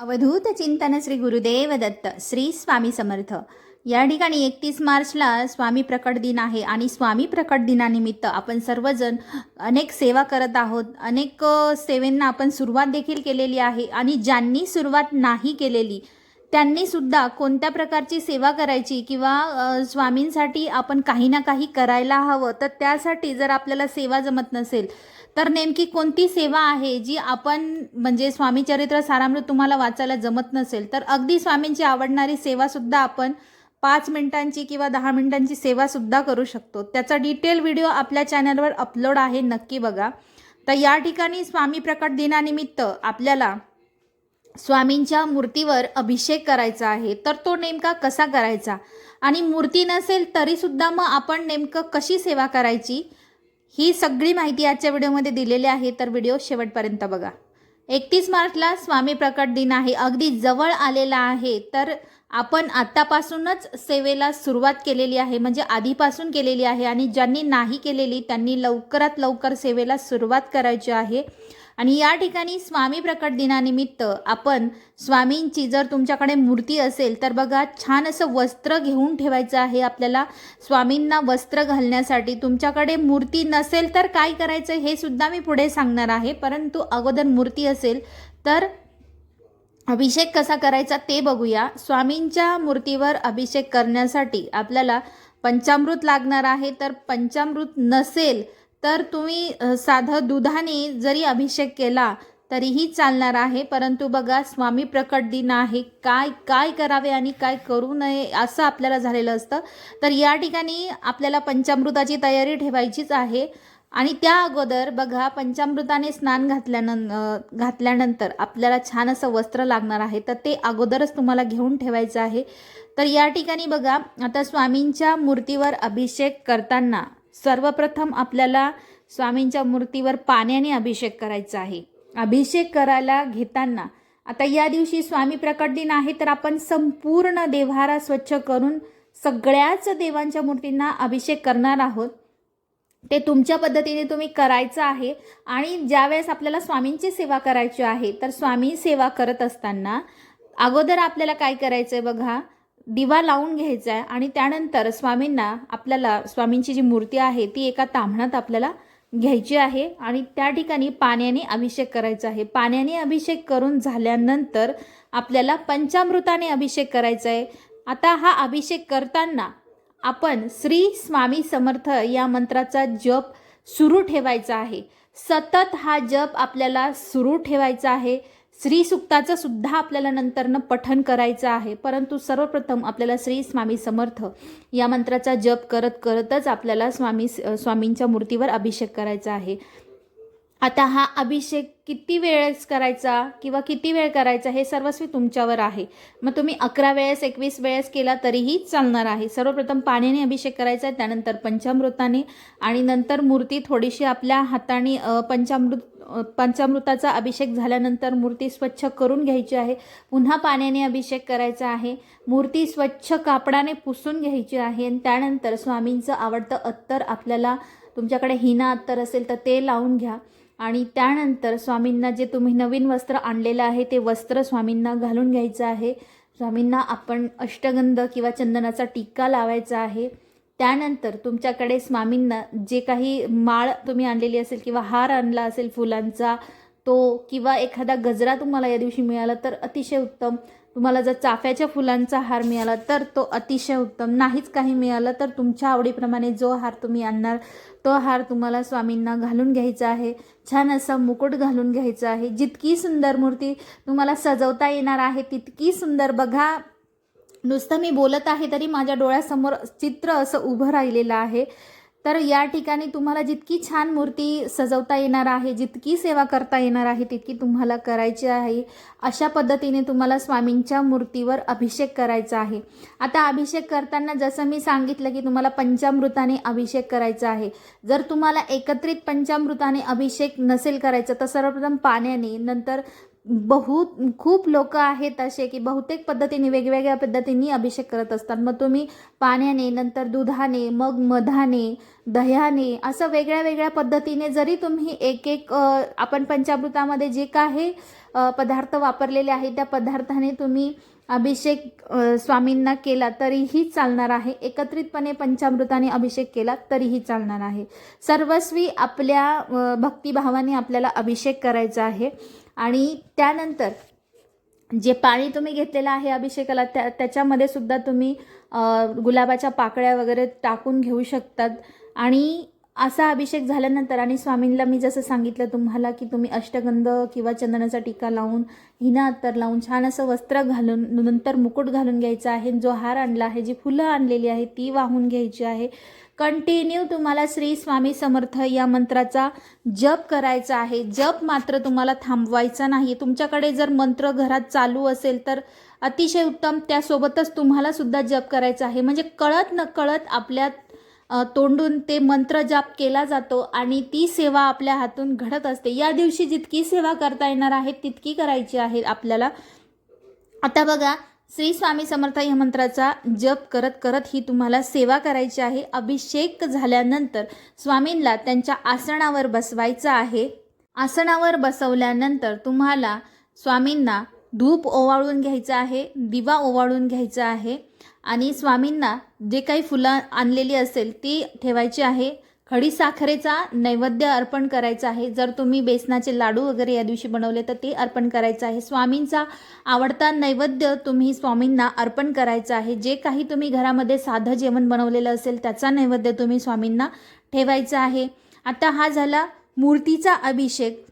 अवधूत चिंतन श्री गुरुदेव दत्त श्री स्वामी समर्थ. या ठिकाणी एकतीस मार्चला स्वामी प्रकट दिन आहे आणि स्वामी प्रकट दिनानिमित्त आपण सर्वजण अनेक सेवा करत आहोत. अनेक सेवेंना आपण सुरुवात देखील केलेली आहे आणि ज्यांनी सुरुवात नाही केलेली त्यांनी सुद्धा कोणत्या प्रकारची सेवा करायची किंवा स्वामींसाठी आपण काही ना काही करायला हवं तर त्यासाठी जर आपल्याला सेवा जमत नसेल तर नेमकी कोणती सेवा आहे जी आपण म्हणजे स्वामी चरित्र सारामृत तुम्हाला वाचायला जमत नसेल तर अगदी स्वामींची आवडणारी सेवासुद्धा आपण पाच मिनिटांची किंवा दहा मिनिटांची सेवासुद्धा करू शकतो. त्याचा डिटेल व्हिडिओ आपल्या चॅनलवर अपलोड आहे नक्की बघा. तर या ठिकाणी स्वामी प्रकट दिनानिमित्त आपल्याला स्वामींच्या मूर्तीवर अभिषेक करायचा आहे तर तो नेमका कसा करायचा? आणि मूर्ती नसेल तरीसुद्धा मग आपण नेमकं कशी सेवा करायची? ही सगळी माहिती आजच्या व्हिडिओमध्ये दिलेली आहे तर व्हिडिओ शेवटपर्यंत बघा. एकतीस मार्चला स्वामी प्रकट दिन आहे अगदी जवळ आलेला आहे तर आपण आत्तापासूनच सेवेला सुरुवात केलेली आहे म्हणजे आधीपासून केलेली आहे आणि ज्यांनी नाही केलेली त्यांनी लवकरात लवकर सेवेला सुरुवात करायची आहे. आणि या ठिकाणी स्वामी प्रकट दिनानिमित्त आपण स्वामींची जर तुमच्याकडे मूर्ती असेल तर बघा छान असं वस्त्र घेऊन ठेवायचं आहे आपल्याला. स्वामींना वस्त्र घालण्यासाठी तुमच्याकडे मूर्ती नसेल तर काय करायचं हे सुद्धा मी पुढे सांगणार आहे. परंतु अगोदर मूर्ती असेल तर अभिषेक कसा करायचा ते बघूया. स्वामींच्या मूर्तीवर अभिषेक करण्यासाठी आपल्याला पंचामृत लागणार आहे. तर पंचामृत नसेल तर तुम्ही साधं दुधाने जरी अभिषेक केला तरीही चालणार आहे. परंतु बघा स्वामी प्रकट दिन आहे. काय काय करावे आणि काय करू नये असं आपल्याला झालेलं असतं. तर या ठिकाणी आपल्याला पंचामृताची तयारी ठेवायचीच आहे. आणि त्या अगोदर बघा पंचामृताने स्नान घातल्यानं घातल्यानंतर आपल्याला छान असं वस्त्र लागणार आहे. तर ते अगोदरच तुम्हाला घेऊन ठेवायचं आहे. तर या ठिकाणी बघा आता स्वामींच्या मूर्तीवर अभिषेक करताना सर्वप्रथम आपल्याला स्वामींच्या मूर्तीवर पाण्याने अभिषेक करायचा आहे. अभिषेक करायला घेताना आता या दिवशी स्वामी प्रकट दिन आहे तर आपण संपूर्ण देव्हारा स्वच्छ करून सगळ्याच देवांच्या मूर्तींना अभिषेक करणार आहोत. ते तुमच्या पद्धतीने तुम्ही करायचं आहे आणि ज्यावेळेस आपल्याला स्वामींची सेवा करायची आहे तर स्वामी सेवा करत असताना अगोदर आपल्याला काय करायचं आहे बघा दिवा लावून घ्यायचा आहे आणि त्यानंतर स्वामींना आपल्याला स्वामींची जी मूर्ती आहे ती एका तांबणात आपल्याला घ्यायची आहे आणि त्या ठिकाणी पाण्याने अभिषेक करायचा आहे. पाण्याने अभिषेक करून झाल्यानंतर आपल्याला पंचामृताने अभिषेक करायचा आहे. आता हा अभिषेक करताना आपण श्री स्वामी समर्थ या मंत्राचा जप सुरू ठेवायचा आहे. सतत हा जप आपल्याला सुरू ठेवायचा आहे. श्री सुक्ताचं सुद्धा आपल्याला नंतरनं पठन करायचं आहे. परंतु सर्वप्रथम आपल्याला श्री स्वामी समर्थ या मंत्राचा जप करत करतच आपल्याला स्वामी स्वामींच्या मूर्तीवर अभिषेक करायचा आहे. आता हा अभिषेक किती वेळेस करायचा किंवा किती वेळ करायचा हे सर्वस्वी तुमच्यावर आहे. मग तुम्ही अकरा वेळेस एकवीस वेळेस केला तरीही चालणार आहे. सर्वप्रथम पाण्याने अभिषेक करायचा आहे त्यानंतर पंचामृताने आणि नंतर मूर्ती थोडीशी आपल्या हाताने पंचामृत पंचामृताचा अभिषेक झाल्यानंतर मूर्ती स्वच्छ करून घ्यायची आहे. पुन्हा पाण्याने अभिषेक करायचा आहे. मूर्ती स्वच्छ कापडाने पुसून घ्यायची आहे आणि त्यानंतर स्वामींचं आवडतं अत्तर आपल्याला तुमच्याकडे हिना अत्तर असेल तर ते लावून घ्या. आणि त्यानंतर स्वामींना जे तुम्ही नवीन वस्त्र आणलेलं आहे ते वस्त्र स्वामींना घालून घ्यायचं आहे. स्वामींना आपण अष्टगंध किंवा चंदनाचा टिक्का लावायचा आहे. त्यानंतर तुमच्याकडे स्वामींना जे काही माळ तुम्ही आणलेली असेल किंवा हार आणला असेल फुलांचा तो किंवा एखादा गजरा तुम्हाला या दिवशी मिळाला तर अतिशय उत्तम. तुम्हाला जर चाफ्याच्या फुलांचा हार मिळाला तर तो अतिशय उत्तम. नाहीच काही मिळालं तर तुमच्या आवडीप्रमाणे जो हार तुम्ही आणणार तो हार तुम्हाला स्वामींना घालून घ्यायचा आहे. छान असा मुकुट घालून घ्यायचा आहे. जितकी सुंदर मूर्ती तुम्हाला सजवता येणार आहे तितकी सुंदर. बघा नुसतं मी बोलत आहे तरी माझ्या डोळ्यासमोर चित्र असं उभं राहिलेलं आहे. तर या ठिकाणी तुम्हाला जितकी छान मूर्ती सजवता येणार आहे जितकी सेवा करता येणार आहे तितकी तुम्हाला करायची आहे. अशा पद्धतीने तुम्हाला स्वामींच्या मूर्तीवर अभिषेक करायचा आहे. आता अभिषेक करताना जसं मी सांगितलं की तुम्हाला पंचामृताने अभिषेक करायचा आहे. जर तुम्हाला एकत्रित पंचामृताने अभिषेक नसेल करायचा तर सर्वप्रथम पाण्याने नंतर बहुत खूप लोक आहेत असे की बहुतेक पद्धतीने वेगवेगळ्या पद्धतीने अभिषेक करत असतात. मग तुम्ही पाण्याने नंतर दुधाने मग मधाने दह्याने असं वेगळ्या वेगळ्या पद्धतीने जरी तुम्ही एक एक आपण पंचामृतामध्ये जे काही पदार्थ वापरलेले आहेत त्या पदार्थाने तुम्ही अभिषेक स्वामींना केला तरीही चालणार आहे. एकत्रितपणे पंचामृताने अभिषेक केला तरीही चालणार आहे. सर्वस्वी आपल्या भक्तिभावाने आपल्याला अभिषेक करायचा आहे. आणि त्यानंतर जे पाणी तुम्ही घेतलेलं आहे अभिषेकाला त्या त्याच्यामध्ये सुद्धा तुम्ही गुलाबाच्या पाकळ्या वगैरे टाकून घेऊ शकतात. आणि असा अभिषेक झाल्यानंतर आणि स्वामींना मी जसं सांगितलं तुम्हाला की तुम्ही अष्टगंध किंवा चंदनाचा टीका लावून हिना अत्तर लावून छान असं वस्त्र घालून नंतर मुकुट घालून घ्यायचं आहे. जो हार आणला आहे जी फुलं आणलेली आहे ती वाहून घ्यायची आहे. कंटिन्यू तुम्हाला श्री स्वामी समर्थ या मंत्राचा जप करायचा आहे. जप मात्र तुम्हाला थांबवायचा नाही. तुमच्याकडे जर मंत्र घरात चालू असेल तर अतिशय उत्तम. त्यासोबतच तुम्हाला सुद्धा जप करायचा आहे. म्हणजे कळत न कळत आपल्या तोंडून ते मंत्र जाप केला जातो आणि ती सेवा आपल्या हातून घडत असते. या दिवशी जितकी सेवा करता येणार आहे तितकी करायची आहे आपल्याला. आता बघा श्री स्वामी समर्थ या मंत्राचा जप करत करत ही तुम्हाला सेवा करायची आहे. अभिषेक झाल्यानंतर स्वामींना त्यांच्या आसनावर बसवायचं आहे. आसनावर बसवल्यानंतर तुम्हाला स्वामींना धूप ओवाळून घ्यायचं आहे दिवा ओवाळून घ्यायचा आहे. आणि स्वामींना जे काही फुलं आणलेली असेल ती ठेवायची आहे. खडी साखरेचा नैवेद्य अर्पण करायचा आहे. जर तुम्ही बेसनाचे लाडू वगैरे या दिवशी बनवले तर ते अर्पण करायचं आहे. स्वामींचा आवडता नैवेद्य तुम्ही स्वामींना अर्पण करायचं आहे. जे काही तुम्ही घरामध्ये साधं जेवण बनवलेलं असेल त्याचा नैवेद्य तुम्ही स्वामींना ठेवायचा आहे. आता हा झाला मूर्तीचा अभिषेक.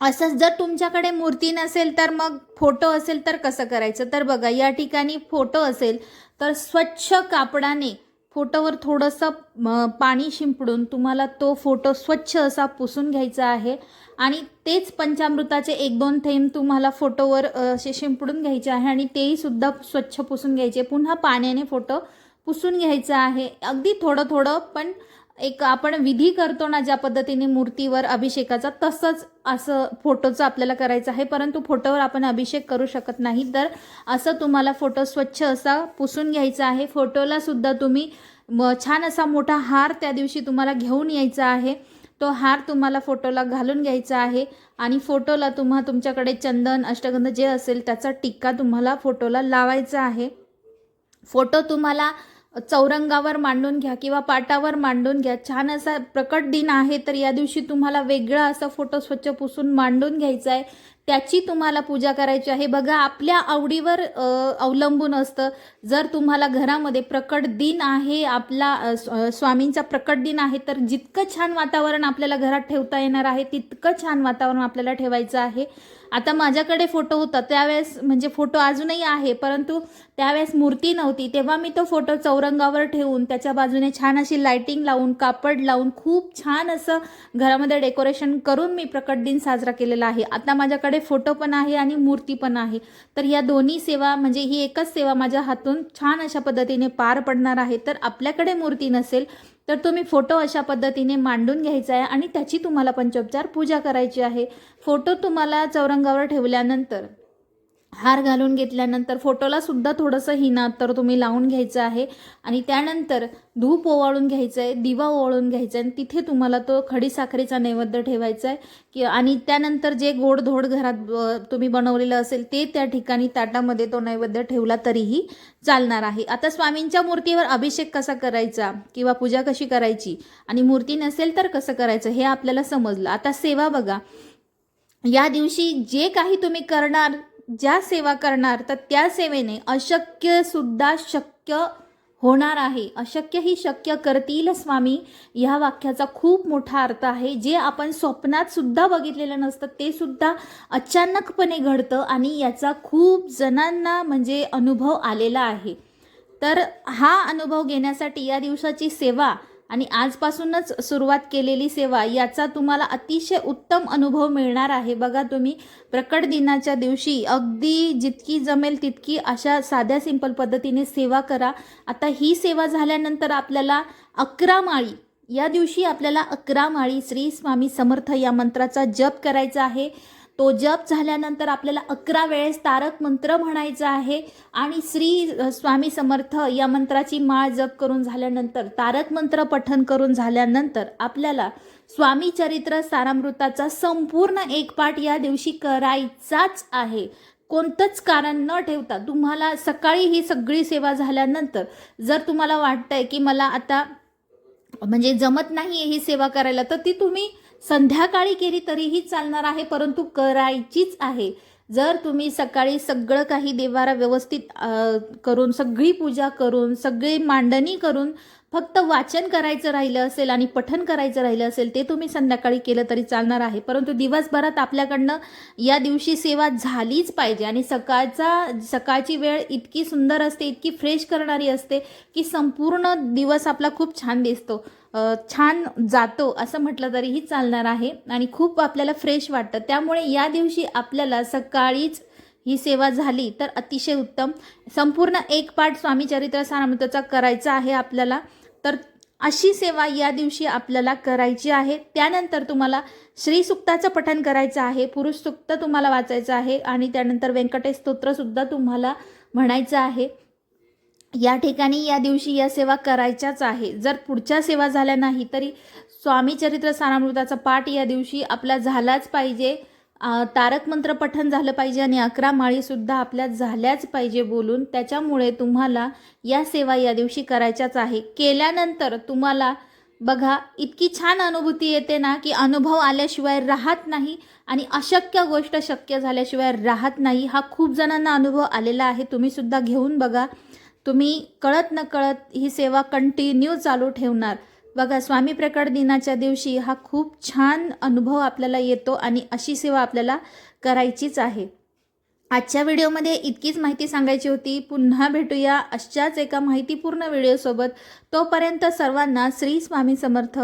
असंच जर तुमच्याकडे मूर्ती नसेल तर मग फोटो असेल तर कसं करायचं? तर बघा या ठिकाणी फोटो असेल तर स्वच्छ कापडाने फोटोवर थोडंसं पाणी शिंपडून तुम्हाला तो फोटो स्वच्छ असा पुसून घ्यायचा आहे आणि तेच पंचामृताचे एक दोन थेंब तुम्हाला फोटोवर असे शिंपडून घ्यायचे आहे आणि तेही सुद्धा स्वच्छ पुसून घ्यायचे. पुन्हा पाण्याने फोटो पुसून घ्यायचा आहे. अगदी थोडं थोडं पण एक आपण विधी करतो ना ज्या पद्धतीने मूर्तीवर अभिषेकाचा तसंच असं फोटोचं आपल्याला करायचं आहे. परंतु फोटोवर आपण अभिषेक करू शकत नाही. तर असं तुम्हाला फोटो स्वच्छ असा पुसून घ्यायचा आहे. फोटोला सुद्धा तुम्ही म छान असा मोठा हार त्या दिवशी तुम्हाला घेऊन यायचा आहे. तो हार तुम्हाला फोटोला घालून घ्यायचा आहे. आणि फोटोला तुम्हा तुमच्याकडे चंदन अष्टगंध जे असेल त्याचा टिक्का तुम्हाला फोटोला लावायचा आहे. फोटो तुम्हाला चौरंगावर मांडून घ्या किंवा पाटावर मांडून घ्या. छान असा प्रकट दिन आहे तर या दिवशी तुम्हाला वेगळा असा फोटो स्वच्छ पुसून मांडून घ्यायचा आहे. त्याची तुम्हाला पूजा करायची आहे. बघा आपल्या आवडीवर अवलंबून असतं. जर तुम्हाला घरामध्ये प्रकट दिन आहे आपला स्वामींचा प्रकट दिन आहे तर जितकं छान वातावरण आपल्याला घरात ठेवता येणार आहे तितकं छान वातावरण आपल्याला ठेवायचं आहे. आता माझ्याकडे फोटो होता. त्यावेळेस म्हणजे फोटो अजूनही आहे परंतु त्यावेळेस मूर्ती नव्हती. तेव्हा मी तो फोटो चौरंगावर ठेवून त्याच्या बाजूने छान अशी लायटिंग लावून कापड लावून खूप छान असं घरामध्ये डेकोरेशन करून मी प्रकट दिन साजरा केलेला आहे. आता माझ्याकडे फोटो पण आहे आणि मूर्ती पण आहे. तर या दोन्ही सेवा म्हणजे ही एकच सेवा माझ्या हातून छान अशा पद्धतीने पार पडणार आहे. तर आपल्याकडे मूर्ती नसेल तर तुम्ही फोटो अशा पद्धतीने मांडून घ्यायचा आहे आणि त्याची तुम्हाला पंचोपचार पूजा करायची आहे. फोटो तुम्हाला चौरंगावर ठेवल्यानंतर हार घालून घेतल्यानंतर फोटोला सुद्धा थोडंसं हिना तर तुम्ही लावून घ्यायचं आहे. आणि त्यानंतर धूप ओवाळून घ्यायचं आहे दिवा ओवाळून घ्यायचा आहे आणि तिथे तुम्हाला तो खडी साखरेचा नैवेद्य ठेवायचा आहे की आणि त्यानंतर जे गोडधोड घरात तुम्ही बनवलेलं असेल ते त्या ठिकाणी ताटामध्ये तो नैवेद्य ठेवला तरीही चालणार आहे. आता स्वामींच्या मूर्तीवर अभिषेक कसा करायचा किंवा पूजा कशी करायची आणि मूर्ती नसेल तर कसं करायचं हे आपल्याला समजलं. आता सेवा बघा. या दिवशी जे काही तुम्ही करणार ज्या सेवा करणार तर त्या सेवेने अशक्य सुद्धा शक्य होणार आहे. अशक्य ही शक्य करतील स्वामी. ह्या वाक्याचा खूप मोठा अर्थ आहे. जे आपण स्वप्नात सुद्धा बघितलेलं नसतं ते सुद्धा अचानकपणे घडतं आणि याचा खूप जणांना म्हणजे अनुभव आलेला आहे. तर हा अनुभव घेण्यासाठी या दिवसाची सेवा आणि आजपासूनच सुरुवात केलेली सेवा याचा तुम्हाला अतिशय उत्तम अनुभव मिळणार आहे. बघा तुम्ही प्रकट दिनाच्या दिवशी अगदी जितकी जमेल तितकी अशा साध्या सिंपल पद्धतीने सेवा करा. आता ही सेवा झाल्यानंतर आपल्याला अकरा माळी या दिवशी आपल्याला अकरा माळी श्री स्वामी समर्थ या मंत्राचा जप करायचा आहे. तो जप झाल्यानंतर आपल्याला अकरा वेळेस तारक मंत्र म्हणायचा आहे आणि श्री स्वामी समर्थ या मंत्राची माळ जप करून झाल्यानंतर तारक मंत्र पठन करून झाल्यानंतर आपल्याला स्वामी चरित्र सारामृताचा संपूर्ण एक पाठ या दिवशी करायचाच आहे. कोणतंच कारण न ठेवता तुम्हाला सकाळी ही सगळी सेवा झाल्यानंतर जर तुम्हाला वाटतंय की मला आता म्हणजे जमत नाही ही सेवा करायला तर ती तुम्ही संध्याकाळी केली तरीही चालणार आहे परंतु करायचीच आहे. जर तुम्ही सकाळी सगळं काही देवारा व्यवस्थित करून सगळी पूजा करून सगळी मांडणी करून फक्त वाचन करायचं राहिलं असेल आणि पठन करायचं राहिलं असेल ते तुम्ही संध्याकाळी केलं तरी चालणार आहे. परंतु दिवसभरात आपल्याकडनं या दिवशी सेवा झालीच पाहिजे आणि सकाळचा सकाळची वेळ इतकी सुंदर असते इतकी फ्रेश करणारी असते की संपूर्ण दिवस आपला खूप छान दिसतो. छान जातो असं म्हटलं तरीही चालणार आहे आणि खूप आपल्याला फ्रेश वाटतं. त्यामुळे या दिवशी आपल्याला सकाळीच ही सेवा झाली तर अतिशय उत्तम. संपूर्ण एक पाठ स्वामी चरित्रसारामृताचा करायचा आहे आपल्याला. तर अशी सेवा या दिवशी आपल्याला करायची आहे. त्यानंतर तुम्हाला श्रीसुक्ताचं पठण करायचं आहे. पुरुष सुक्त तुम्हाला वाचायचं आहे आणि त्यानंतर व्यंकटेश स्तोत्रसुद्धा तुम्हाला म्हणायचं आहे. या ठिकाणी या दिवशी या सेवा करायच्याच आहे. जर पुढच्या सेवा झाल्या नाही तरी स्वामी चरित्र सारामृताचा पाठ या दिवशी आपला झालाच पाहिजे. तारक मंत्र पठण झालं पाहिजे आणि अकरा माळीसुद्धा आपल्या झाल्याच पाहिजे बोलून त्याच्यामुळे तुम्हाला या सेवा या दिवशी करायच्याच आहे. केल्यानंतर तुम्हाला बघा इतकी छान अनुभूती येते ना की अनुभव आल्याशिवाय राहत नाही आणि अशक्य गोष्ट शक्य झाल्याशिवाय राहत नाही हा खूप जणांना अनुभव आलेला आहे. तुम्हीसुद्धा घेऊन बघा. तुम्ही कळत न कळत ही सेवा कंटिन्यू चालू ठेवणार. बघा स्वामी प्रकट दिनाच्या दिवशी हा खूप छान अनुभव आपल्याला येतो आणि अशी सेवा आपल्याला करायचीच आहे. आजच्या व्हिडिओमध्ये इतकीच माहिती सांगायची होती. पुन्हा भेटूया अशाच एका माहितीपूर्ण व्हिडिओसोबत. तोपर्यंत सर्वांना श्री स्वामी समर्थ.